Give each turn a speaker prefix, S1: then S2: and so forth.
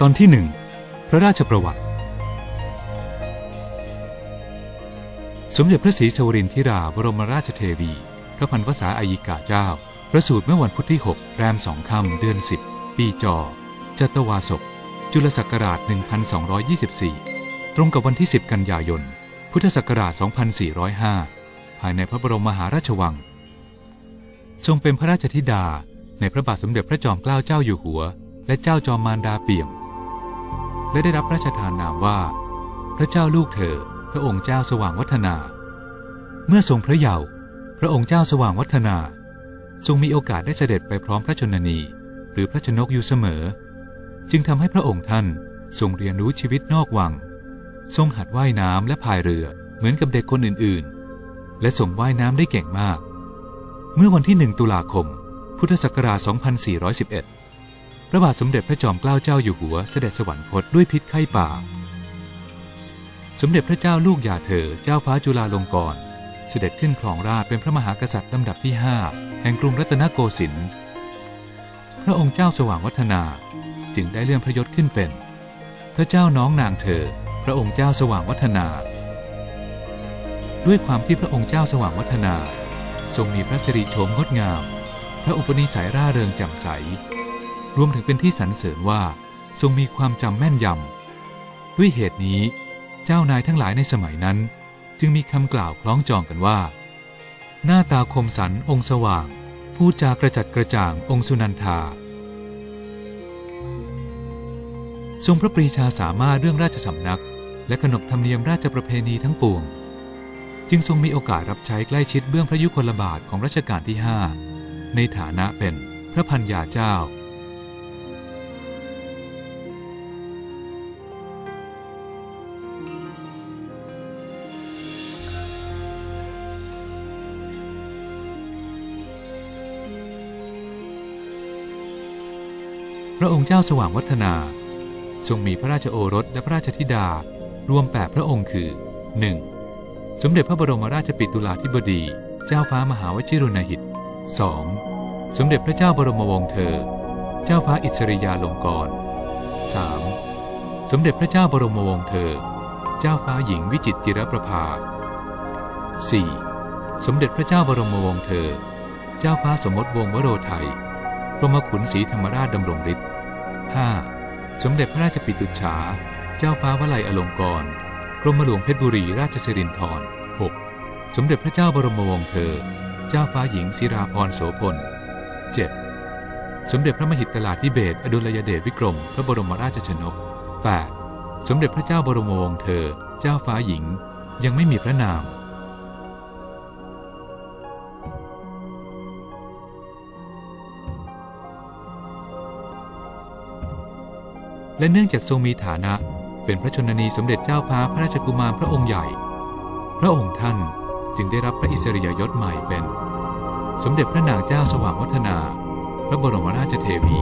S1: ตอนที่หนึ่งพระราชประวัติ สมเด็จพระศรีสวรินทิราบรมราชเทวี พระพันวษาอายิกาเจ้า ประสูติเมื่อวันพุธที่ 6 แรมสองค่ำเดือน 10 ปีจอจัตวาศก จุลศักราช 1224 ตรงกับวันที่ 10 กันยายน พุทธศักราช 2405 ภายในพระบรมมหาราชวัง ทรงเป็นพระราชธิดาในพระบาทสมเด็จพระจอมเกล้าเจ้าอยู่หัว และเจ้าจอมมารดาเปี่ยม และได้รับพระราชทานนามว่า พระเจ้าลูกเธอ พระองค์เจ้าสว่างวัฒนา เมื่อทรงพระเยาว์พระองค์เจ้าสว่างวัฒนา ทรงมีโอกาสได้เสด็จไปพร้อมพระชนนี หรือพระชนกอยู่เสมอ จึงทำให้พระองค์ท่านทรงเรียนรู้ชีวิตนอกวัง ทรงหัดว่ายน้ำและพายเรือเหมือนกับเด็กคนอื่นๆ และทรงว่ายน้ำได้เก่งมาก เมื่อวันที่หนึ่งตุลาคม พุทธศักราช 2411 พระบาทสมเด็จพระจอมเกล้าเจ้าอยู่หัวเสด็จสวรรคตด้วยพิษไข้ป่า สมเด็จพระเจ้าลูกยาเธอเจ้าฟ้าจุฬาลงกรณ์เสด็จขึ้นครองราชเป็นพระมหากษัตริย์ลำดับที่ 5 แห่งกรุงรัตนโกสินทร์ พระองค์เจ้าสว่างวัฒนา จึงได้เลื่อนพระยศขึ้นเป็น พระเจ้าน้องนางเธอ พระองค์เจ้าสว่างวัฒนา ด้วยความที่พระองค์เจ้าสว่างวัฒนา ทรงมีพระสิริโฉมงดงาม พระอุปนิสัยร่าเริงแจ่มใส รวมถึงเป็นที่สรรเสริญว่าทรงมีความจำแม่นยำด้วยเหตุนี้ เจ้านายทั้งหลายในสมัยนั้น จึงมีคำกล่าวคล้องจองกันว่า หน้าตาคมสันองค์สว่าง ผู้จากระจัดกระจ่างองค์สุนันทา ทรงพระปรีชาสามารถเรื่องราชสำนัก และขนบธรรมเนียมราชประเพณีทั้งปวง จึงทรงมีโอกาสรับใช้ใกล้ชิดเบื้องพระยุคลบาทของรัชกาลที่ 5 ในฐานะเป็นพระพันยาเจ้า พระองค์เจ้าสว่างวัฒนา ทรงมีพระราชโอรสและพระราชธิดารวมแปดพระองค์คือ 1. สมเด็จพระบรมราชปิตุลาธิบดี เจ้าฟ้ามหาวชิรุณหิต 2. สมเด็จพระเจ้าบรมวงศ์เธอ เจ้าฟ้าอิสริยาลงกรณ์ 3. สมเด็จพระเจ้าบรมวงศ์เธอ เจ้าฟ้าหญิงวิจิตรจิรประภา 4. สมเด็จพระเจ้าบรมวงศ์เธอ เจ้าฟ้าสมมติวงศ์วโรไทยกรมขุนศรีธรรมราชดำรงฤทธิ์ 5. สมเด็จพระราชปิตุฉา เจ้าฟ้าวลัยอลงกร กรมหลวงเพชรบุรีราชสิรินธร 6. สมเด็จพระเจ้าบรมวงศ์เธอ เจ้าฟ้าหญิงศิราพรโสพล 7. สมเด็จพระมหิตลาธิเบศอดุลยเดชวิกรม พระบรมราชชนก 8. สมเด็จพระเจ้าบรมวงศ์เธอ เจ้าฟ้าหญิง ยังไม่มีพระนาม และเนื่องจากทรงมีฐานะ เป็นพระชนนีสมเด็จเจ้าฟ้าพระราชกุมารพระองค์ใหญ่ พระองค์ท่านจึงได้รับพระอิสริยยศใหม่เป็น สมเด็จพระนางเจ้าสว่างวัฒนา พระบรมราชเทวี